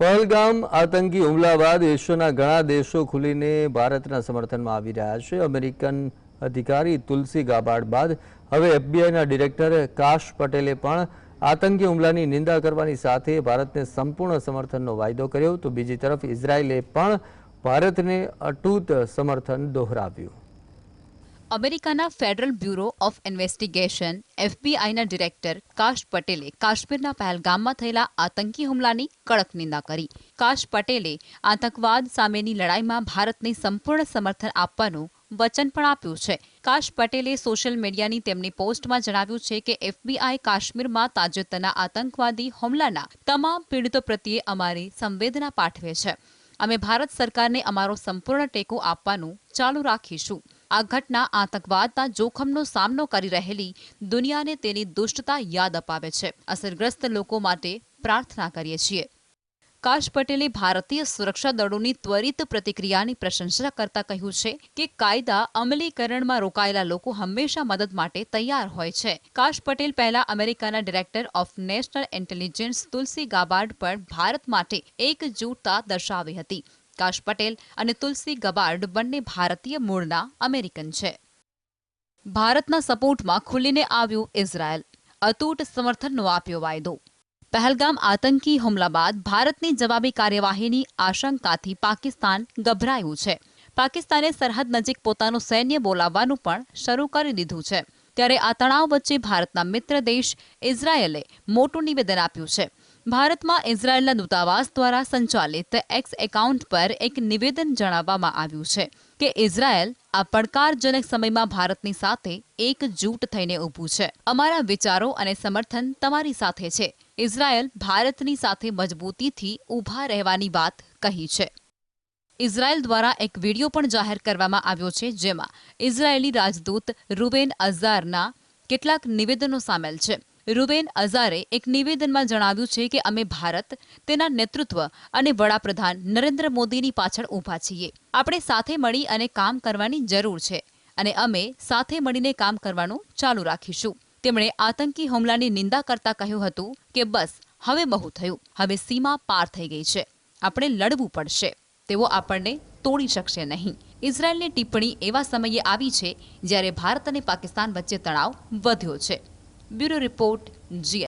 પહલગામ આતંકી હુમલા બાદ એશિયાના ઘણા દેશો ખુલીને ભારતના સમર્થનમાં આવી રહ્યા છે. અમેરિકન અધિકારી તુલસી ગાબાડ બાદ હવે એફબીઆઈના ડિરેક્ટર કાશ પટેલે પણ આતંકી હુમલાની નિંદા કરવાની સાથે ભારતને સંપૂર્ણ સમર્થનનો વાયદો કર્યો. તો બીજી તરફ ઇઝરાયેલે પણ ભારતને અટૂટ સમર્થન દોહરાવ્યું. અમેરિકાના ફેડરલ બ્યુરો ઓફ ઇન્વેસ્ટિગેશન, એફબીઆઈના ડિરેક્ટર કાશ પટેલે કાશ્મીરના પહેલગામમાં થયેલા આતંકી હુમલાની કડક નિંદા કરી. કાશ પટેલે આતંકવાદ સામેની લડાઈમાં ભારતને સંપૂર્ણ સમર્થન આપવાનું વચન પણ આપ્યું છે. કાશ પટેલે સોશિયલ મીડિયાની તેમની પોસ્ટમાં જણાવ્યું છે કે એફબીઆઈ કાશ્મીરમાં તાજેતરના આતંકવાદી હુમલાના તમામ પીડિતો પ્રત્યે અમારી સંવેદના પાઠવે છે. અમે ભારત સરકારને અમારો સંપૂર્ણ ટેકો આપવાનું ચાલુ રાખીશું. આ ઘટના આતંકવાદના જોખમનો સામનો કરી રહેલી દુનિયાને તેની દુષ્ટતા યાદ અપાવે છે. અસરગ્રસ્ત લોકો માટે પ્રાર્થના કરીએ છીએ. કાશ પટેલે ભારતીય સુરક્ષા દળોની ત્વરિત પ્રતિક્રિયાની પ્રશંસા કરતા કહ્યું છે કે કાયદા અમલીકરણમાં રોકાયેલા લોકો હંમેશા મદદ માટે તૈયાર હોય છે. કાશ પટેલ પહેલા અમેરિકાના director of national intelligence Tulsi Gabbard પણ ભારત માટે એકજૂટતા દર્શાવી હતી. કાશ પટેલ અને તુલસી ગબાર્ડ બંને ભારતીય મૂળના અમેરિકન છે. ભારતના સપોર્ટમાં ખુલીને આવ્યું ઇઝરાયલ. અતૂટ સમર્થનનો આપ્યો વાયદો. પહેલગામ આતંકી હુમલા બાદ ભારતની જવાબી કાર્યવાહીની આશંકાથી પાકિસ્તાન ગભરાયું છે. પાકિસ્તાને સરહદ નજીક પોતાનું સૈન્ય બોલાવવાનું પણ શરૂ કરી દીધું છે. ત્યારે આ તણાવ વચ્ચે ભારતના મિત્ર દેશ ઇઝરાયેલે મોટું નિવેદન આપ્યું છે. ભારતમાં ઇઝરાયેલના દૂતાવાસ દ્વારા સંચાલિત એક્સ એકાઉન્ટ પર એક નિવેદન જણાવવામાં આવ્યું છે કે ઇઝરાયેલ આ પડકારજનક સમયમાં ભારતની સાથે એકજૂટ થઈને ઊભું છે. અમારા વિચારો અને સમર્થન તમારી સાથે છે. ઇઝરાયેલ ભારતની સાથે મજબૂતીથી ઊભા રહેવાની વાત કહી છે. ઇઝરાયેલ દ્વારા એક વીડિયો પણ જાહેર કરવામાં આવ્યો છે જેમાં ઇઝરાયેલી રાજદૂત રૂબેન અઝારના કેટલાક નિવેદનો સામેલ છે. રૂબેન અઝારે એક નિવેદનમાં જણાવ્યું છે કે અમે ભારત, તેના નેતૃત્વ અને વડાપ્રધાન નરેન્દ્ર મોદીની પાછળ ઊભા છીએ. આપણે સાથે મળી અને કામ કરવાની જરૂર છે અને અમે સાથે મળીને કામ કરવાનું ચાલુ રાખીશું. તેમણે આતંકી હુમલાની નિંદા કરતા કહ્યું હતું કે બસ, હવે બહુ થયું. હવે સીમા પાર થઈ ગઈ છે. આપણે લડવું પડશે. તેઓ આપણને તોડી શકશે નહીં. ઇઝરાયેલની ટિપ્પણી એવા સમયે આવી છે જ્યારે ભારત અને પાકિસ્તાન વચ્ચે તણાવ વધ્યો છે. Bureau Report GI.